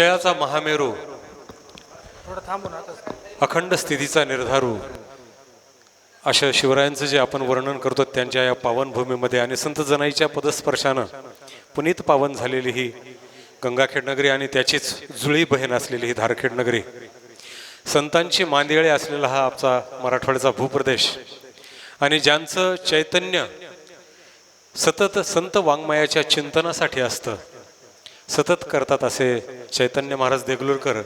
विषयाचा महामेरू. थोडं थांबून आता. अखंड स्थितीचा निर्धारू. अशा शिवरायांचं जे आपण वर्णन करतो त्यांच्या या पावनभूमीमध्ये आणि संत जनाईच्या पदस्पर्शानं पुनीत पावन झालेली ही गंगाखेड नगरी आणि त्याचीच जुळी बहीण असलेली ही धारखेड नगरी. संतांची मांदिळे असलेला हा आमचा मराठवाड्याचा भूप्रदेश. आणि ज्यांचं चैतन्य सतत संत वाङ्मयाच्या चिंतनासाठी असतं सतत करतात असे चैतन्य महाराज देगलूरकर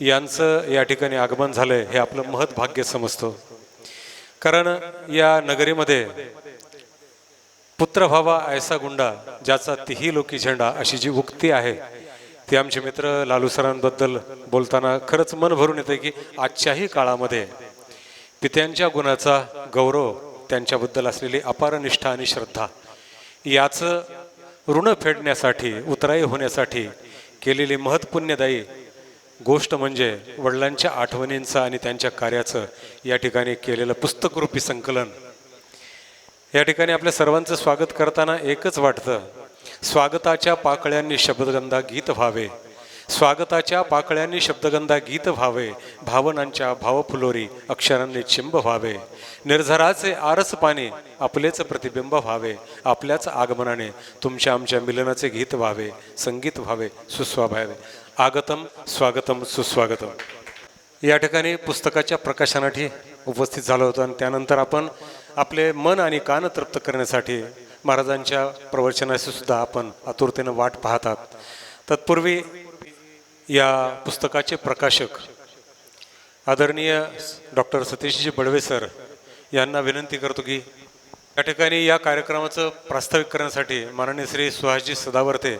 यांचं या ठिकाणी आगमन झालंय हे आपलं महत् भाग्य समजतो. कारण या नगरीमध्ये पुत्र व्हावा ऐसा गुंडा ज्याचा तिही लोकी झेंडा अशी जी उक्ती आहे ती आमचे मित्र लालू सरांबद्दल बोलताना खरंच मन भरून येते की आजच्याही काळामध्ये पित्यांच्या गुणाचा गौरव त्यांच्याबद्दल असलेली अपार निष्ठा आणि श्रद्धा याचं ऋण फेडण्यासाठी उतराई होण्यासाठी केलेली महत्पुण्यदायी गोष्ट म्हणजे वडिलांच्या आठवणींचं आणि त्यांच्या कार्याचं या ठिकाणी केलेलं पुस्तकरूपी संकलन. या ठिकाणी आपल्या सर्वांचं स्वागत करताना एकच वाटतं स्वागताच्या पाकळ्यांनी शब्दगंधा गीत व्हावे. स्वागताच्या पाकळ्यांनी शब्दगंधा गीत व्हावे भावनांच्या भावफुलोरी अक्षरांनी चिंब व्हावे. निर्झराचे आरस पाणी आपलेच प्रतिबिंब व्हावे आपल्याच आगमनाने तुमच्या आमच्या मिलनाचे गीत व्हावे संगीत व्हावे सुस्वाभावे आगतम स्वागतम सुस्वागतम. या ठिकाणी पुस्तकाच्या प्रकाशनासाठी उपस्थित झालो होतो आणि त्यानंतर आपण आपले मन आणि कान तृप्त करण्यासाठी महाराजांच्या प्रवचनाशी सुद्धा आपण आतुरतेनं वाट पाहतात तत्पूर्वी या पुस्तकाचे प्रकाशक आदरणीय डॉक्टर सतीशजी बडवे सर यांना विनंती करतो की या ठिकाणी या कार्यक्रमाचं प्रास्ताविक करण्यासाठी माननीय श्री सुहासजी सदावर्ते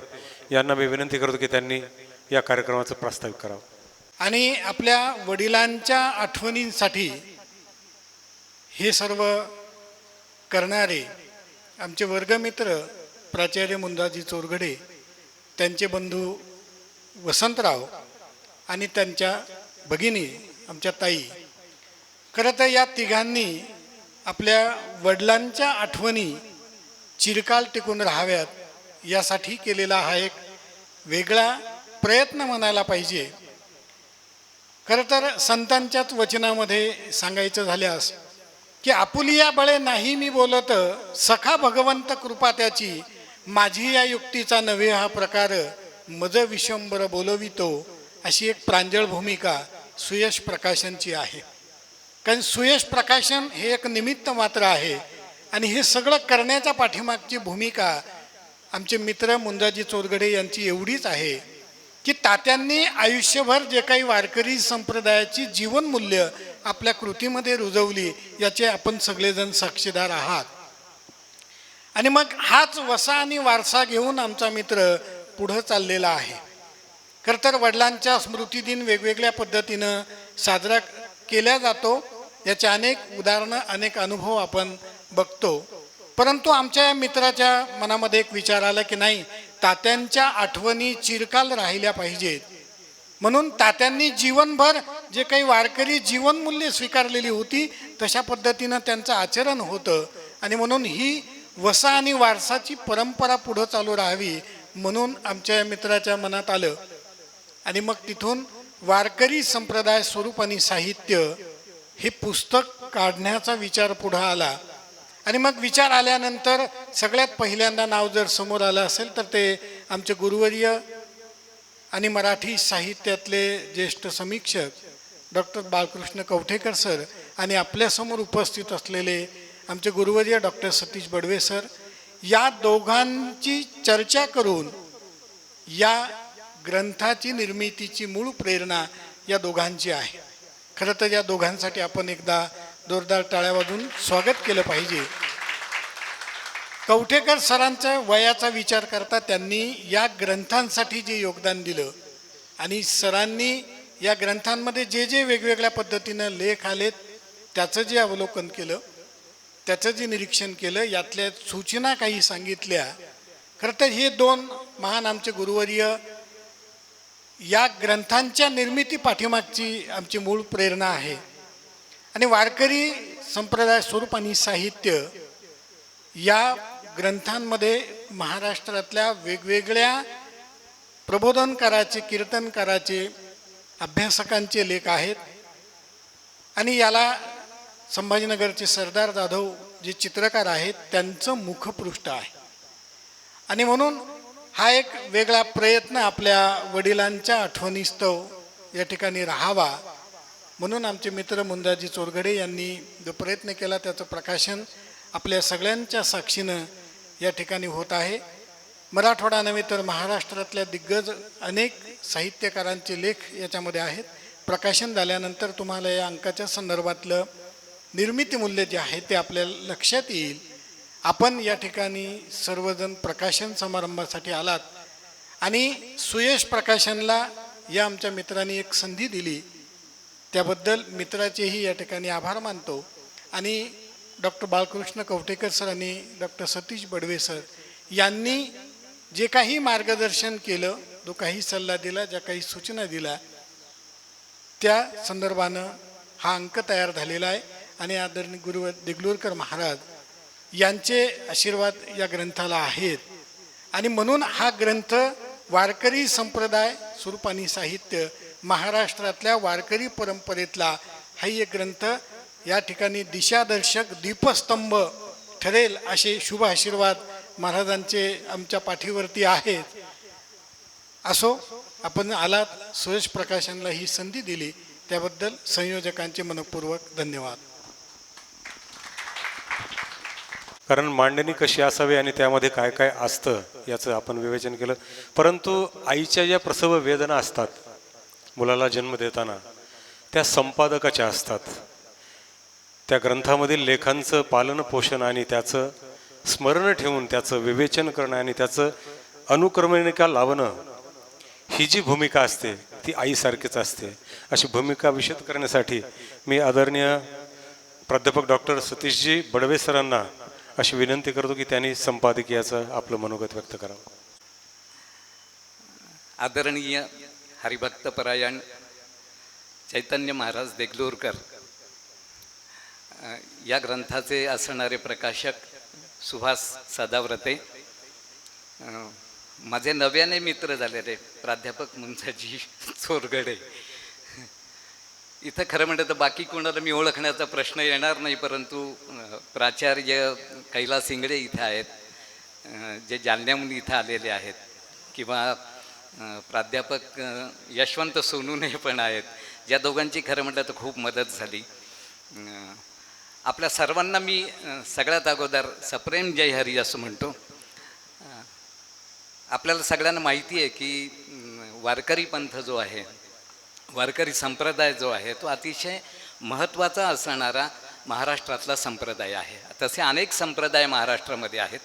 यांना मी विनंती करतो की त्यांनी या कार्यक्रमाचं प्रास्ताविक करावं. आणि आपल्या वडिलांच्या आठवणींसाठी हे सर्व करणारे आमचे वर्गमित्र प्राचार्य मुंदाजी चोरगडे त्यांचे बंधू वसंतराव आणि त्यांच्या भगिनी आमच्या ताई. खरं तर या तिघांनी आपल्या वडिलांच्या आठवणी चिरकाल टिकून राहाव्यात यासाठी केलेला हा एक वेगळा प्रयत्न म्हणायला पाहिजे. खरं तर संतांच्याच वचनामध्ये सांगायचं झाल्यास की आपुलिया बळे नाही मी बोलत सखा भगवंत कृपा त्याची माझी या युक्तीचा नव्हे हा प्रकार. मज विश्वंबर बोलवितो अशी एक प्रांजळ भूमिका सुयश प्रकाशनची आहे. कारण सुयश प्रकाशन हे एक निमित्त मात्र आहे आणि हे सगळं करण्याच्या पाठीमागची भूमिका आमचे मित्र मुंजाजी चोरगडे यांची एवढीच आहे की तात्यांनी आयुष्यभर जे काही वारकरी संप्रदायाची जीवनमूल्य आपल्या कृतीमध्ये रुजवली याचे आपण सगळेजण साक्षीदार आहात. आणि मग हाच वसा आणि वारसा घेऊन आमचा मित्र पुढं चाललेला आहे. खरं तर वडिलांच्या स्मृतिदिन वेगवेगळ्या पद्धतीनं साजरा केला जातो. याचे अनेक उदाहरणं अनेक अनुभव आपण बघतो. परंतु आमच्या या मित्राच्या मनामध्ये एक विचार आला की नाही तात्यांच्या आठवणी चिरकाल राहिल्या पाहिजेत. म्हणून तात्यांनी जीवनभर जे काही वारकरी जीवनमूल्य स्वीकारलेली होती तशा पद्धतीनं त्यांचं आचरण होतं. आणि म्हणून ही वसा आणि वारसाची परंपरा पुढं चालू राहावी म्हणून आमच्या मित्राच्या मनात आलं. आणि मग तिथून वारकरी संप्रदाय स्वरूप आणि साहित्य हे पुस्तक काढण्याचा विचार पुढं आला. आणि मग विचार आल्यानंतर सगळ्यात पहिल्यांदा नाव जर समोर आलं असेल तर ते आमचे गुरुवर्य आणि मराठी साहित्यातले ज्येष्ठ समीक्षक डॉक्टर बाळकृष्ण कवठेकर सर आणि आपल्यासमोर उपस्थित असलेले आमचे गुरुवर्य डॉक्टर सतीश बडवे सर या दोघांची चर्चा करून या ग्रंथाची निर्मितीची मूळ प्रेरणा या दोघांची आहे. खरं तर या दोघांसाठी आपण एकदा जोरदार टाळ्या वाजून स्वागत केलं पाहिजे. कवठेकर सरांचा वयाचा विचार करता त्यांनी या ग्रंथांसाठी जे योगदान दिलं आणि सरांनी या ग्रंथांमध्ये जे जे वेगवेगळ्या पद्धतीनं लेख आलेत त्याचं जे अवलोकन केलं त्याचं जे निरीक्षण केलं यातल्या सूचना काही सांगितल्या. खरं तर हे दोन महान आमचे गुरुवर्य या ग्रंथांच्या निर्मिती पाठीमागची आमची मूळ प्रेरणा आहे. आणि वारकरी संप्रदाय स्वरूप आणि साहित्य या ग्रंथांमध्ये महाराष्ट्रातल्या वेगवेगळ्या प्रबोधनकाराचे कीर्तनकाराचे अभ्यासकांचे लेख आहेत. आणि याला संभाजीनगरचे सरदार जाधव जे चित्रकार आहेत त्यांचं मुखपृष्ठ आहे. आणि म्हणून हा एक वेगळा प्रयत्न आपल्या वडिलांच्या आठवणीस्तव या ठिकाणी राहावा. म्हणून आमचे मित्र मुंदाजी चोरगडे यांनी जो प्रयत्न केला त्याचं प्रकाशन आपल्या सगळ्यांच्या साक्षीनं या ठिकाणी होत आहे. मराठवाडा नव्हे तर महाराष्ट्रातल्या दिग्गज अनेक साहित्यकारांचे लेख याच्यामध्ये आहेत. प्रकाशन झाल्यानंतर तुम्हाला या अंकाच्या संदर्भातलं निर्मिती मूल्य जे आहे ते आपल्याला लक्षात येईल. आपण या ठिकाणी सर्वजण प्रकाशन समारंभासाठी आलात. आणि सुयश प्रकाशनला या आमच्या मित्रांनी एक संधी दिली. त्याबद्दल मित्राचेही या ठिकाणी आभार मानतो. आणि डॉक्टर बाळकृष्ण कवटेकर सर आणि डॉक्टर सतीश बडवे सर यांनी जे काही मार्गदर्शन केलं जो काही सल्ला दिला ज्या काही सूचना दिल्या त्या संदर्भानं हा अंक तयार झालेला आहे. आणि आदरणीय गुरु देगलूरकर महाराज यांचे आशीर्वाद या ग्रंथाला आहेत. आणि म्हणून हा ग्रंथ वारकरी संप्रदाय स्वरूपानी साहित्य महाराष्ट्रातल्या वारकरी परंपरेतला हा एक ग्रंथ या ठिकाणी दिशादर्शक दीपस्तंभ ठरेल असे शुभ आशीर्वाद महाराजांचे आमच्या पाठीवरती आहेत. असो आपण आलात सुरेश प्रकाशनला ही संधी दिली त्याबद्दल संयोजकांचे मनपूर्वक धन्यवाद. कारण मांडणी कशी असावी आणि त्यामध्ये काय काय असतं याचं आपण विवेचन केलं. परंतु आईच्या ज्या प्रसव वेदना असतात मुलाला जन्म देताना त्या संपादकाच्या असतात. त्या ग्रंथामधील लेखांचं पालन पोषण आणि त्याचं स्मरण ठेवून त्याचं विवेचन करणं आणि त्याचं अनुक्रमणिका लावणं ही जी भूमिका असते ती आईसारखीच असते. अशी भूमिका विशद करण्यासाठी मी आदरणीय प्राध्यापक डॉक्टर सतीशजी बडवे सरांना अशी विनंती करतो की त्यांनी संपादकीयाचं आपलं मनोगत व्यक्त करावं. आदरणीय हरिभक्त परायण चैतन्य महाराज देगलूरकर या ग्रंथाचे असणारे प्रकाशक सुभाष सदाव्रते माझे नव्याने मित्र झालेले प्राध्यापक मुंजाजी चोरगडे इथं खरं म्हणतं तर बाकी कोणाला मी ओळखण्याचा प्रश्न येणार नाही परंतु प्राचार्य कैलास इंगडे इथे आहेत जे जालन्याहून इथं आलेले आहेत किंवा प्राध्यापक यशवंत सोनूने पण आहेत ज्या दोघांची खरं म्हटलं तर खूप मदत झाली. आपल्या सर्वांना मी सगळ्यात अगोदर सप्रेम जय हरी असं म्हणतो. आपल्याला सगळ्यांना माहिती आहे की वारकरी पंथ जो आहे वारकरी संप्रदाय जो आहे तो अतिशय महत्त्वाचा असणारा महाराष्ट्रातला संप्रदाय आहे. तसे अनेक संप्रदाय महाराष्ट्रामध्ये आहेत.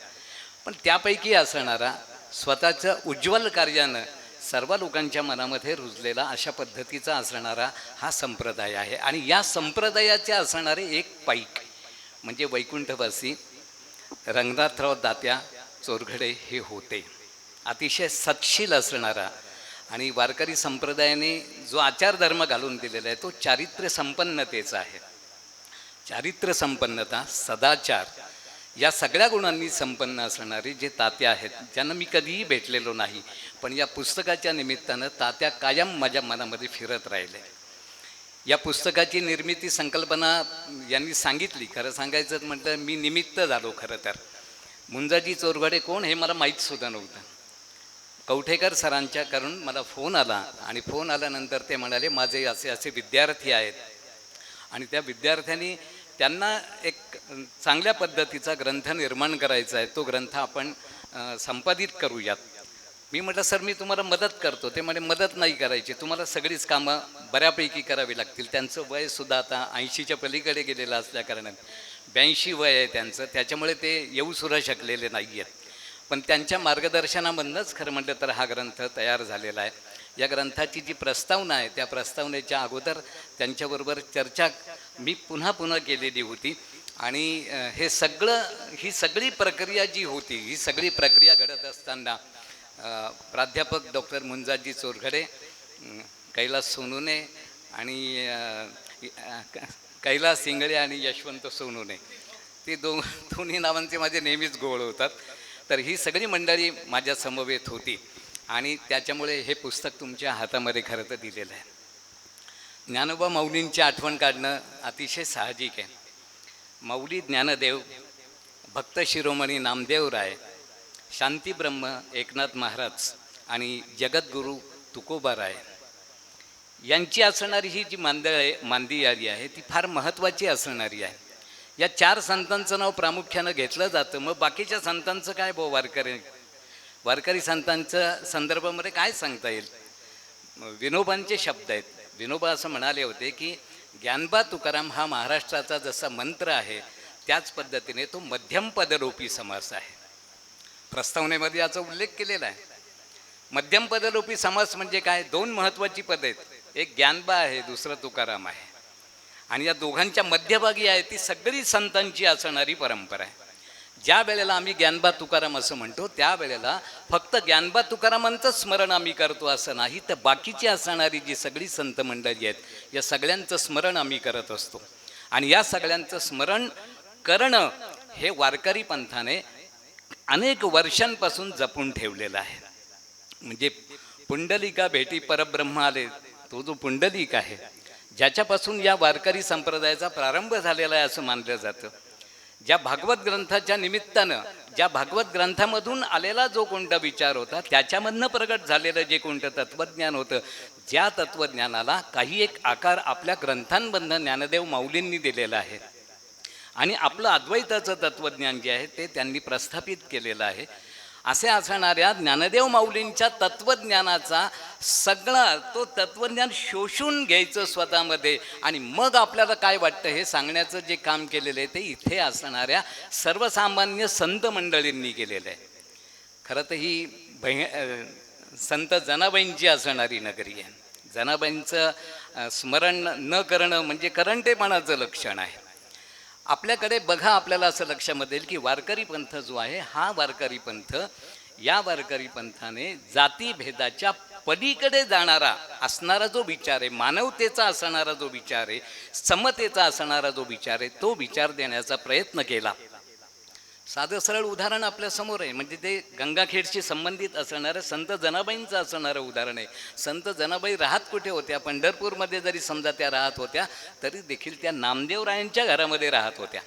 पण त्यापैकी असणारा स्वतःचं उज्ज्वल कार्यानं सर्व लोकांच्या मनामध्ये रुजलेला अशा पद्धतीचा असणारा हा संप्रदाय आहे. आणि या संप्रदायाचे असणारे एक पाईक म्हणजे वैकुंठवासी रंगनाथराव दात्या चोरघडे हे होते. अतिशय सत्शील असणारा आणि वारकरी संप्रदायाने जो आचारधर्म घालून दिलेला आहे तो चारित्र्य संपन्नतेचा आहे. चारित्र्य संपन्नता सदाचार या सगळ्या गुणांनी संपन्न असणारे जे तात्या आहेत ज्यांना मी कधीही भेटलेलो नाही पण या पुस्तकाच्या निमित्तानं तात्या कायम माझ्या मनामध्ये फिरत राहिले या पुस्तकाची निर्मिती संकल्पना यांनी सांगितली. खरं सांगायचं म्हटलं मी निमित्त झालो खरं तर. मुंजाजी चोरघडे कोण हे मला माहीतसुद्धा नव्हतं. कवठेकर सरांच्या करून मला फोन आला आणि फोन आल्यानंतर ते म्हणाले माझे असे असे विद्यार्थी आहेत. आणि त्या विद्यार्थ्यांनी त्यांना एक चांगल्या पद्धतीचा ग्रंथ निर्माण करायचा आहे. तो ग्रंथ आपण संपादित करूयात. मी म्हटलं सर मी तुम्हाला मदत करतो. ते म्हणे मदत नाही करायची. तुम्हाला सगळीच कामं बऱ्यापैकी करावी लागतील. त्यांचं वयसुद्धा आता ऐंशीच्या पलीकडे गेलेलं असल्या कारणाने. ब्याऐंशी वय आहे त्यांचं. त्याच्यामुळे ते येऊ सुद्धा शकलेले नाही आहेत पण त्यांच्या मार्गदर्शनामधनंच खरं म्हटलं तर हा ग्रंथ तयार झालेला आहे. या ग्रंथाची जी प्रस्तावना आहे त्या प्रस्तावनेच्या अगोदर त्यांच्याबरोबर चर्चा मी पुन्हा पुन्हा केलेली होती. आणि हे सगळं ही सगळी प्रक्रिया जी होती ही सगळी प्रक्रिया घडत असताना प्राध्यापक डॉक्टर मुंजाजी चोरघडे कैलास सोनूने आणि कैलास सिंगळे आणि यशवंत सोनूने ते दो दोन्ही नावांचे माझे नेहमीच गोळ होतात. तर ही सगळी मंडळी माझ्या समवेत होती. आणि त्याच्यामुळे हे पुस्तक तुमच्या हातामध्ये खरं तर दिलेलं आहे. ज्ञानोबा मौलींची आठवण काढणं अतिशय साहजिक आहे. मौली ज्ञानदेव भक्त शिरोमणी नामदेव राय शांतीब्रह्म एकनाथ महाराज आणि जगद्गुरू तुकोबा राय. यांची असणारी ही जी मांदळ आहे मांदी यादी आहे ती फार महत्त्वाची असणारी आहे. या चार संतांचं नाव प्रामुख्यानं घेतलं जातं. मग बाकीच्या संतांचं काय भाऊ वारकरी? वारकरी संतांच्या संदर्भामध्ये काय सांगता येईल? विनोबांचे शब्द आहेत. विनोबा असं म्हणाले होते की ज्ञानबा तुकाराम हा महाराष्ट्राचा जसा मंत्र आहे त्याच पद्धतीने तो मध्यम पदरूपी समास आहे. प्रस्तावनेमध्ये याचा उल्लेख केलेला आहे. मध्यम पदरूपी समास म्हणजे काय? दोन महत्त्वाची पद आहेत. एक ज्ञानबा आहे दुसरं तुकाराम आहे. आणि या दोघांच्या मध्यभागी आहे ती सगळी संतांची असणारी परंपरा आहे. ज्या वेळेला आम्ही ज्ञानबा तुकाराम असं म्हणतो त्यावेळेला फक्त ज्ञानबा तुकारामांचं स्मरण आम्ही करतो असं नाही तर बाकीची असणारी जी सगळी संत मंडळी आहेत या सगळ्यांचं स्मरण आम्ही करत असतो. आणि या सगळ्यांचं स्मरण करणं हे वारकरी पंथाने अनेक वर्षांपासून जपून ठेवलेलं आहे. म्हणजे पुंडलिका भेटी परब्रह्म आले तो जो पुंडलिक आहे ज्याच्यापासून या वारकरी संप्रदायाचा प्रारंभ झालेला आहे असं मानलं जातं. ज्या भागवत ग्रंथाच्या निमित्तानं ज्या भागवत ग्रंथामधून आलेला जो कोणता विचार होता त्याच्यामधनं प्रगट झालेलं जे कोणतं तत्त्वज्ञान होतं ज्या तत्त्वज्ञानाला काही एक आकार आपल्या ग्रंथांमधनं ज्ञानदेव माऊलींनी दिलेला आहे. आणि आपलं अद्वैताचं तत्त्वज्ञान जे आहे ते त्यांनी प्रस्थापित केलेलं आहे. असे असणाऱ्या ज्ञानदेव माऊलींच्या तत्त्वज्ञानाचा सगळा तो तत्त्वज्ञान शोषून घ्यायचं स्वतःमध्ये. आणि मग आपल्याला काय वाटतं हे सांगण्याचं जे काम केलेलं आहे ते इथे असणाऱ्या सर्वसामान्य संत मंडळींनी केलेलं आहे. खरं तर ही बहि संत जनाबाईंची असणारी नगरी आहे. जनाबाईंचं स्मरण न करणं म्हणजे करंटेपणाचं लक्षण आहे. आपल्याकडे बघा आपल्याला असं लक्षामध्ये येईल की वारकरी पंथ जो आहे हा वारकरी पंथ या वारकरी पंथाने जातीभेदाच्या पलीकडे जाणारा असणारा जो विचार आहे मानवतेचा असणारा जो विचार आहे समतेचा असणारा जो विचार आहे तो विचार देण्याचा प्रयत्न केला. साधं सरळ उदाहरण आपल्यासमोर आहे. म्हणजे ते गंगाखेडशी संबंधित असणारं संत जनाबाईंचं असणारं उदाहरण आहे. संत जनाबाई राहत कुठे होत्या? पंढरपूरमध्ये जरी समजा त्या राहत होत्या तरी देखील त्या नामदेवरायांच्या घरामध्ये राहत होत्या.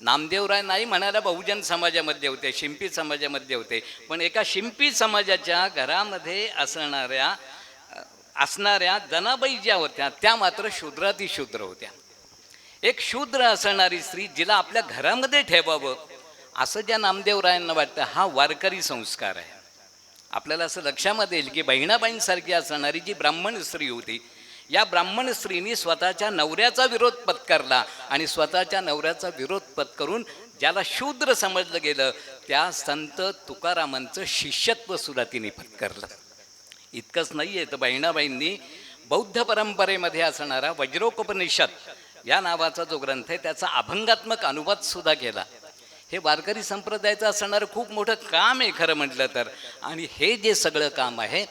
नामदेवराय नाही म्हणायला बहुजन समाजामध्ये होते शिंपी समाजामध्ये होते. पण एका शिंपी समाजाच्या घरामध्ये असणाऱ्या असणाऱ्या जनाबाई ज्या होत्या त्या मात्र शूद्राती शूद्र होत्या. एक शूद्र असणारी स्त्री जिला आपल्या घरामध्ये ठेवावं असं ज्या नामदेवरायांना वाटतं हा वारकरी संस्कार आहे. आपल्याला असं लक्षामध्ये येईल की बहिणाबाईंसारखी असणारी जी ब्राह्मण स्त्री होती या ब्राह्मण स्त्रीनी स्वतःच्या नवऱ्याचा विरोध पत्करला आणि स्वतःच्या नवऱ्याचा विरोध पत्करून ज्याला शूद्र समजलं गेलं त्या संत तुकारामांचं शिष्यत्व सुद्धा तिने पत्करलं. इतकंच नाही आहे तर बहिणाबाईंनी बौद्ध परंपरेमध्ये असणारा वज्रोपनिषद या नावाचा जो ग्रंथ आहे त्याचा अभंगात्मक अनुवाद सुद्धा केला. हे वारकरी संप्रदायाचं असणारं खूप मोठं काम आहे खरं म्हटलं तर. आणि हे जे सगळं काम आहे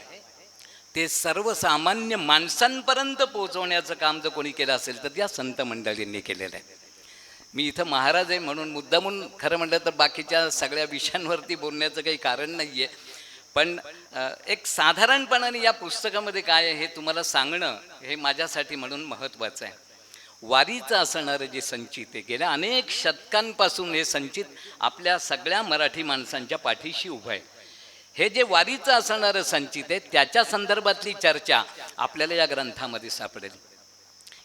ते सर्वसामान्य माणसांपर्यंत पोहोचवण्याचं काम जर कोणी केलं असेल तर त्या संत मंडळींनी केलेलं आहे. मी इथं महाराज आहे म्हणून मुद्दामून खरं म्हटलं तर बाकीच्या सगळ्या विषयांवरती बोलण्याचं काही कारण नाही आहे पण एक साधारणपणाने या पुस्तकामध्ये काय आहे हे तुम्हाला सांगणं हे माझ्यासाठी म्हणून महत्त्वाचं आहे. वारीचं असणारं जे संचित आहे. गेल्या अनेक शतकांपासून हे संचित आपल्या सगळ्या मराठी माणसांच्या पाठीशी उभं आहे. हे जे वारीचं असणारं संचित आहे त्याच्या संदर्भातली चर्चा आपल्याला या ग्रंथामध्ये सापडेल.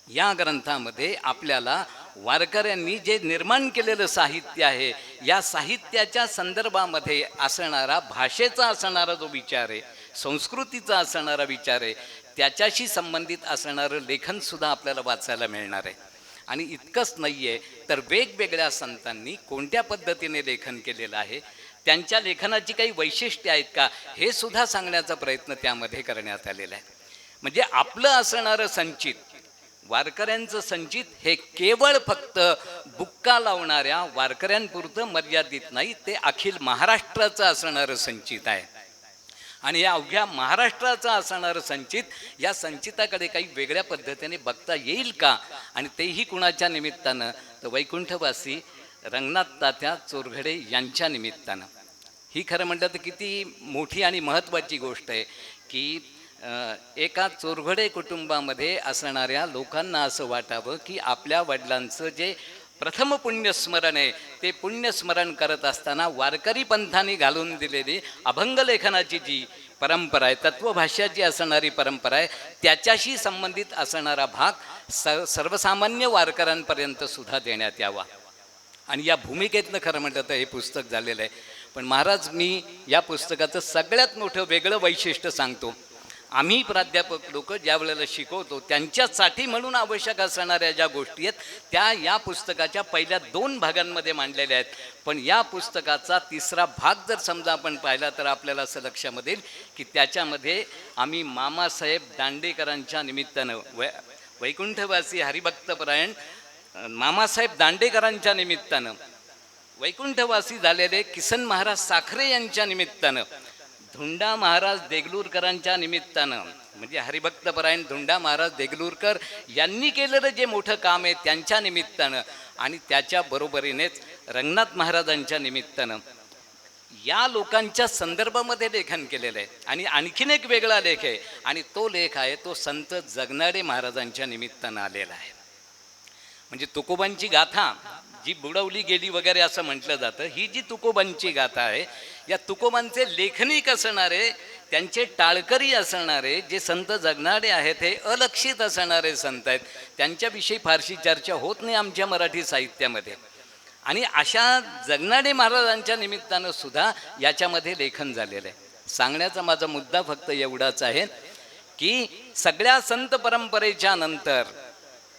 या ग्रंथामध्ये आपल्याला वारकऱ्यांनी जे निर्माण केलेलं साहित्य आहे या साहित्याच्या संदर्भामध्ये असणारा भाषेचा असणारा जो विचार आहे संस्कृतीचा असणारा विचार आहे त्याच्याशी संबंधित असणारं लेखनसुद्धा आपल्याला वाचायला मिळणार आहे. आणि इतकंच नाही आहे तर वेगवेगळ्या संतांनी कोणत्या पद्धतीने लेखन केलेलं आहे त्यांच्या लेखनाची काही वैशिष्ट्ये आहेत का हे सुद्धा सांगण्याचा प्रयत्न त्यामध्ये करण्यात आलेला आहे. म्हणजे आपलं असणारं संचित वारकऱ्यांचं संचित हे केवळ फक्त बुक्का लावणाऱ्या वारकऱ्यांपुरतं मर्यादित नाही ते अखिल महाराष्ट्राचं असणारं संचित आहे. आणि या अवघ्या महाराष्ट्राचं असणारं संचित या संचिताकडे काही वेगळ्या पद्धतीने बघता येईल का? आणि तेही कुणाच्या निमित्तानं? तर वैकुंठवासी रंगनाथ तात्या चोरघडे यांच्या निमित्तानं. ही खरं म्हटलं तर किती मोठी आणि महत्त्वाची गोष्ट आहे की एका चोरघडे कुटुंबामध्ये असणाऱ्या लोकांना असं वाटावं की आपल्या वडिलांचं जे प्रथम पुण्यस्मरण आहे ते पुण्यस्मरण करत असताना वारकरी पंथाने घालून दिलेली अभंग लेखनाची जी परंपरा आहे तत्वभाष्याची असणारी परंपरा आहे त्याच्याशी संबंधित असणारा भाग स सर्वसामान्य वारकऱ्यांपर्यंत सुद्धा देण्यात यावा. आणि या भूमिकेतनं खरं म्हटलं तर हे पुस्तक झालेलं आहे. पण महाराज मी या पुस्तकाचं सगळ्यात मोठं वेगळं वैशिष्ट्य सांगतो. आम्ही प्राध्यापक लोक ज्या वेळेला शिकवतो त्यांच्यासाठी म्हणून आवश्यक असणाऱ्या ज्या गोष्टी आहेत त्या या पुस्तकाच्या पहिल्या दोन भागांमध्ये मांडलेल्या आहेत. पण या पुस्तकाचा तिसरा भाग जर समजा आपण पाहिला तर आपल्याला असं लक्षामध्ये येईल की त्याच्यामध्ये आम्ही मामासाहेब दांडेकरांच्या निमित्तानं वै वैकुंठवासी हरिभक्तपरायण मामासाहेब दांडेकरांच्या निमित्तानं वैकुंठवासी झालेले किसन महाराज साखरे यांच्या निमित्तानं धुंडा महाराज देगलूरकरांच्या निमित्तानं म्हणजे हरिभक्तपरायण धुंडा महाराज देगलूरकर यांनी केलेलं जे मोठं काम आहे त्यांच्या निमित्तानं आणि त्याच्या बरोबरीनेच रंगनाथ महाराजांच्या निमित्तानं या लोकांच्या संदर्भामध्ये लेखन केलेलं आहे. आणि आणखीन एक वेगळा लेख आहे आणि तो लेख आहे तो संत जगनाडे महाराजांच्या निमित्तानं आलेला आहे. म्हणजे तुकोबांची गाथा जी बुडवली गेली वगैरे असं म्हटलं जातं ही जी तुकोबांची गाथा आहे या तुकोबांचे लेखनिक असणारे त्यांचे टाळकरी असणारे जे संत जगणारे आहेत हे अलक्षित असणारे संत आहेत त्यांच्याविषयी फारशी चर्चा होत नाही आमच्या मराठी साहित्यामध्ये. आणि अशा जगणारे महाराजांच्या निमित्तानं सुद्धा याच्यामध्ये लेखन झालेलं आहे. सांगण्याचा माझा मुद्दा फक्त एवढाच आहे की सगळ्या संत परंपरेच्या नंतर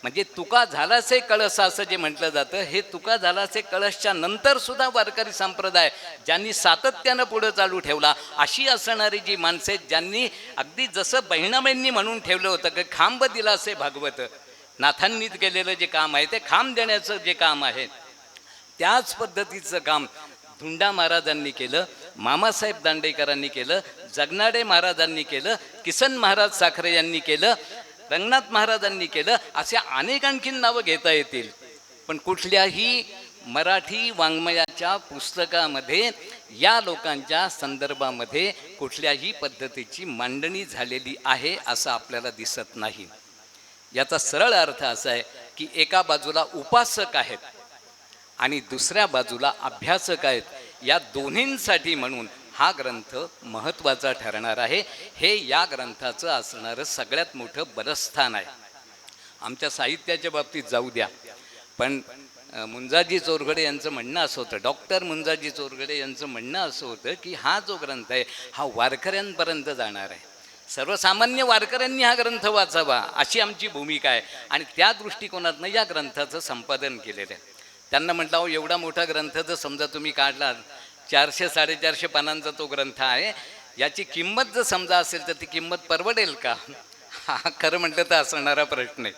म्हणजे तुका झालासे कळस असं जे म्हटलं जातं हे तुका झालासे कळसच्या नंतर सुद्धा वारकरी संप्रदाय ज्यांनी सातत्यानं पुढं चालू ठेवला अशी असणारी जी माणसे ज्यांनी अगदी जसं बहिणाबाईंनी म्हणून ठेवलं होतं की खांब दिलासे भागवत. नाथांनी केलेलं जे काम आहे ते खांब देण्याचं जे काम आहे त्याच पद्धतीचं काम धुंडा महाराजांनी केलं मामासाहेब दांडेकरांनी केलं जगनाडे महाराजांनी केलं किसन महाराज साखरे यांनी केलं रंगनाथ महाराजांनी केलं असे अनेक आणखीन नावं घेता येतील. पण कुठल्याही मराठी वाङ्मयाच्या पुस्तकामध्ये या लोकांच्या संदर्भामध्ये कुठल्याही पद्धतीची मांडणी झालेली आहे असं आपल्याला दिसत नाही. याचा सरळ अर्थ असा आहे की एका बाजूला उपासक आहेत आणि दुसऱ्या बाजूला अभ्यासक आहेत. या दोन्हींसाठी म्हणून हा ग्रंथ महत्त्वाचा ठरणार आहे. हे या ग्रंथाचं असणारं सगळ्यात मोठं बलस्थान आहे. आमच्या साहित्याच्या बाबतीत जाऊ द्या. पण मुंजाजी चोरगडे यांचं म्हणणं असं होतं डॉक्टर मुंजाजी चोरगडे यांचं म्हणणं असं होतं की हा जो ग्रंथ आहे हा वारकऱ्यांपर्यंत जाणार आहे. सर्वसामान्य वारकऱ्यांनी हा ग्रंथ वाचावा अशी आमची भूमिका आहे. आणि त्या दृष्टिकोनातनं या ग्रंथाचं संपादन केलेलं आहे. त्यांना म्हटलं अहो एवढा मोठा ग्रंथ जर समजा तुम्ही काढला चारशे साडेचारशे पानांचा तो ग्रंथ आहे. याची किंमत जर समजा असेल तर ती किंमत परवडेल का? हा खरं म्हटलं तर असणारा प्रश्न आहे.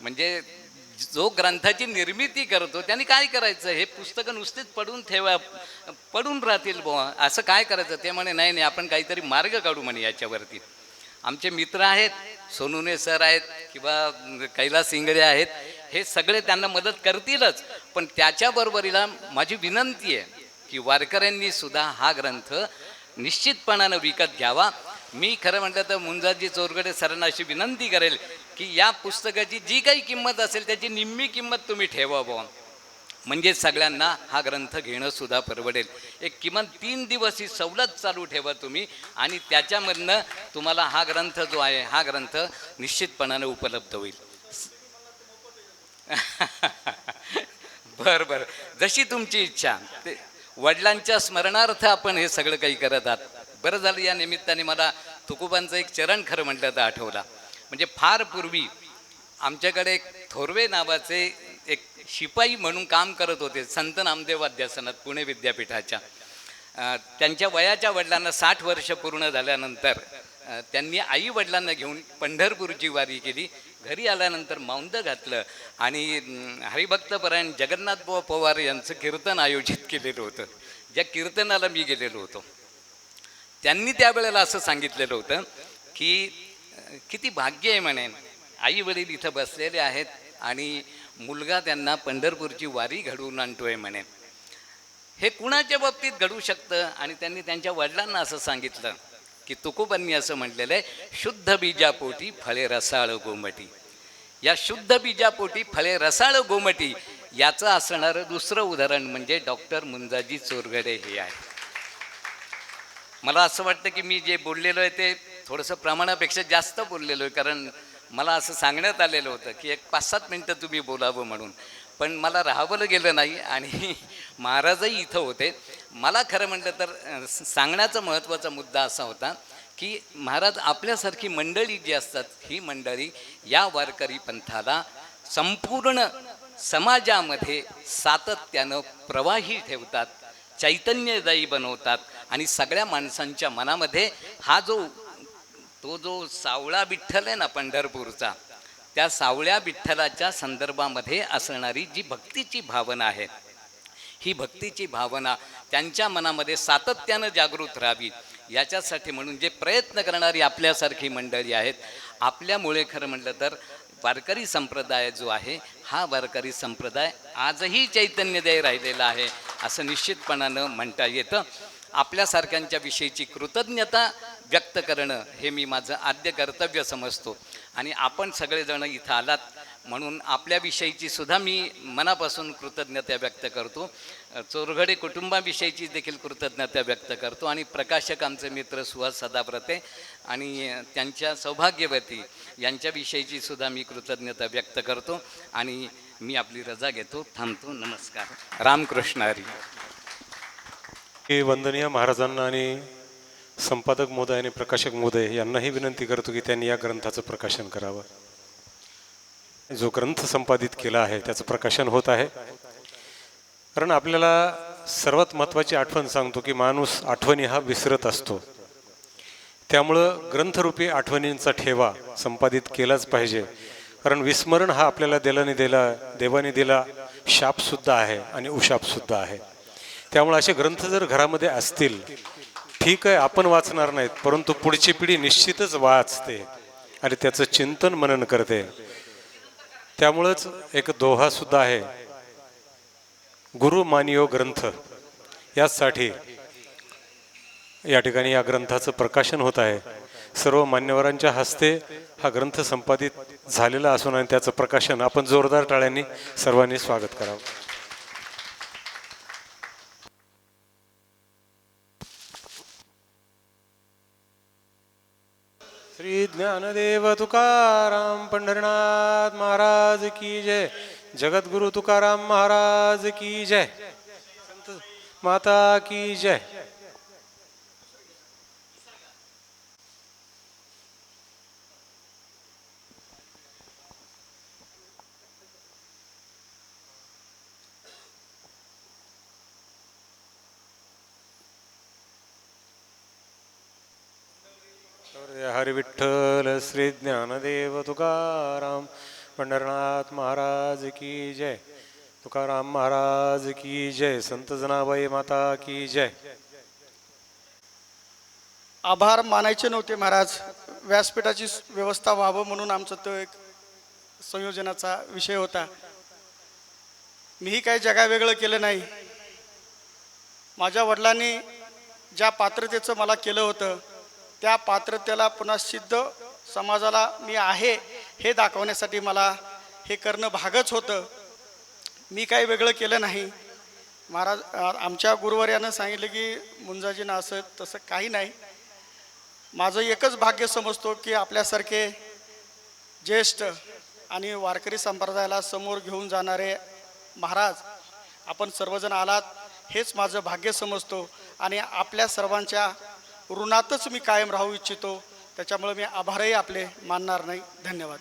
म्हणजे जो ग्रंथाची निर्मिती करतो त्याने काय करायचं? हे पुस्तकं नुसतीच पडून ठेवा पडून राहतील बुवा. असं काय करायचं? ते म्हणे नाही नाही आपण काहीतरी मार्ग काढू म्हणे याच्यावरती. आमचे मित्र आहेत सोनुने सर आहेत किंवा कैलास इंगळे आहेत हे सगळे त्यांना मदत करतीलच. पण त्याच्याबरोबरीला माझी विनंती आहे की वारकऱ्यांनी सुद्धा हा ग्रंथ निश्चितपणानं विकत घ्यावा. मी खरं म्हटलं तर मुंजाजी चोरगडे सरांना अशी विनंती करेल की या पुस्तकाची जी काही किंमत असेल त्याची निम्मी किंमत तुम्ही ठेवा बुवा. म्हणजे सगळ्यांना हा ग्रंथ घेणं सुद्धा परवडेल. एक किमान तीन दिवस ही सवलत चालू ठेवा तुम्ही आणि त्याच्यामधनं तुम्हाला हा ग्रंथ जो आहे हा ग्रंथ निश्चितपणाने उपलब्ध होईल. बरं बरं. जशी तुमची इच्छा. ते वडिलांच्या स्मरणार्थ आपण हे सगळं काही करत आहात. बरं झालं या निमित्ताने मला तुकोबांचं एक चरण खरं म्हटलं तर आठवला. म्हणजे फार पूर्वी आमच्याकडे एक थोरवे नावाचे एक शिपाई म्हणून काम करत होते संत नामदेव अध्यासनात पुणे विद्यापीठाच्या. त्यांच्या वयाच्या वडिलांना साठ वर्ष पूर्ण झाल्यानंतर त्यांनी आई वडिलांना घेऊन पंढरपूरची वारी केली. घरी आल्यानंतर मौंद घातलं आणि हरिभक्तपरायण जगन्नाथ बुवा पवार यांचं कीर्तन आयोजित केलेलं होतं. ज्या कीर्तनाला मी गेलेलो होतो. त्यांनी त्यावेळेला असं सांगितलेलं होतं की किती भाग्य आहे म्हणे. आई वडील इथं बसलेले आहेत आणि मुलगा त्यांना पंढरपूरची वारी घडवून आणतोय म्हणे. हे कुणाच्या बाबतीत घडू शकतं? आणि त्यांनी त्यांच्या वडिलांना असं सांगितलं. की तुकोबांनी असं म्हटलेलं आहे शुद्ध बीजापोटी फळे रसाळ गोमटी. या शुद्ध बीजापोटी फळे रसाळ गोमटी याचं असणारं दुसरं उदाहरण म्हणजे डॉक्टर मुंजाजी चोरगडे हे आहे. मला असं वाटतं की मी जे बोललेलो आहे ते थोडंसं प्रमाणापेक्षा जास्त बोललेलो आहे कारण मला असं सांगण्यात आलेलं होतं की एक पाच सात मिनटं तुम्ही बोलावं म्हणून. पण मला राहावलं गेलं नाही आणि महाराजही इथं होते. मला खरं म्हटलं तर सांगण्याचा महत्त्वाचा मुद्दा असा होता की महाराज आपल्यासारखी मंडळी जी असतात ही मंडळी या वारकरी पंथाला संपूर्ण समाजामध्ये सातत्यानं प्रवाही ठेवतात चैतन्यदायी बनवतात आणि सगळ्या माणसांच्या मनामध्ये हा जो तो जो सावळा विठ्ठल आहे ना पंढरपूरचा त्या सावळ्या विठ्ठलाच्या संदर्भामध्ये असणारी जी भक्तीची भावना आहे ही भक्तीची भावना त्यांच्या मनामध्ये सातत्यानं जागृत राहावी. याच्यासाठी म्हणून जे प्रयत्न करणारी आपल्यासारखी मंडळी आहेत आपल्यामुळे खरं म्हटलं तर वारकरी संप्रदाय जो आहे हा वारकरी संप्रदाय आजही चैतन्यदायी राहिलेला आहे असं निश्चितपणानं म्हणता येतं. आपल्यासारख्यांच्या विषयीची कृतज्ञता व्यक्त करणं हे मी माझं आद्य कर्तव्य समजतो. आणि आपण सगळेजण इथं आलात म्हणून आपल्याविषयीची सुद्धा मी मनापासून कृतज्ञता व्यक्त करतो. चोरघडे कुटुंबाविषयीची देखील कृतज्ञता व्यक्त करतो आणि प्रकाशक आमचे मित्र सुहास सदाव्रते आणि त्यांच्या सौभाग्यवती यांच्याविषयीची सुद्धा मी कृतज्ञता व्यक्त करतो आणि मी आपली रजा घेतो. थांबतो. नमस्कार. रामकृष्ण हरी. हे वंदनीय महाराजांना आणि संपादक मोदय आणि प्रकाशक मोदय यांनाही विनंती करतो की त्यांनी या ग्रंथाचं प्रकाशन करावं. जो ग्रंथ संपादित केला आहे त्याचं प्रकाशन होत आहे. कारण आपल्याला सर्वात महत्त्वाची आठवण सांगतो की माणूस आठवणी हा विसरत असतो. त्यामुळं ग्रंथरूपी आठवणींचा ठेवा संपादित केलाच पाहिजे. कारण विस्मरण हा आपल्याला देलाने दिला देवाने दिला शापसुद्धा आहे आणि उशापसुद्धा आहे. त्यामुळे असे ग्रंथ जर घरामध्ये असतील ठीक आहे आपण वाचणार नाहीत परंतु पुढची पिढी निश्चितच वाचते आणि त्याचं चिंतन मनन करते. त्यामुळंच एक दोहा सुद्धा आहे. गुरु मानियो ग्रंथ. याचसाठी या ठिकाणी या ग्रंथाचं प्रकाशन होत आहे. सर्व मान्यवरांच्या हस्ते हा ग्रंथ संपादित झालेला असून आणि त्याचं प्रकाशन आपण जोरदार टाळ्यांनी सर्वांनी स्वागत करावं. श्री ज्ञानदेव तुकाराम पंढरनाथ महाराज की जय. जगद्गुरु तुकाराम महाराज की जय. संत माता की जय. हरी विठ्ठल श्री ज्ञानदेव तुकाराम पंढरनाथ महाराज की जय. तुकाराम महाराज की जय. संत जनाबाई माता की जय. आभार मानायचे नव्हते महाराज. व्यासपीठाची व्यवस्था व्हावं म्हणून आमचा तो एक संयोजनाचा विषय होता. मीही काही जगावेगळं केलं नाही. माझ्या वडिलांनी ज्या पात्रतेचं मला केलं होतं त्या पात्रतेला पुन्हा सिद्ध समाजाला मी आहे हे दाखवण्यासाठी मला हे करणं भागच होतं. मी काही वेगळं केलं नाही. महाराज आमच्या आमच्या गुरुवर्यानं सांगितलं की मुंजाजीनं असं तसं काही नाही. माझं एकच भाग्य समजतो की आपल्यासारखे ज्येष्ठ आणि वारकरी संप्रदायाला समोर घेऊन जाणारे महाराज आपण सर्वजण आलात हेच माझं भाग्य समजतो. आणि आपल्या सर्वांच्या ऋणातच मी कायम राहू इच्छितो. त्याच्यामुळे मी आभारही आपले मानणार नाही. धन्यवाद.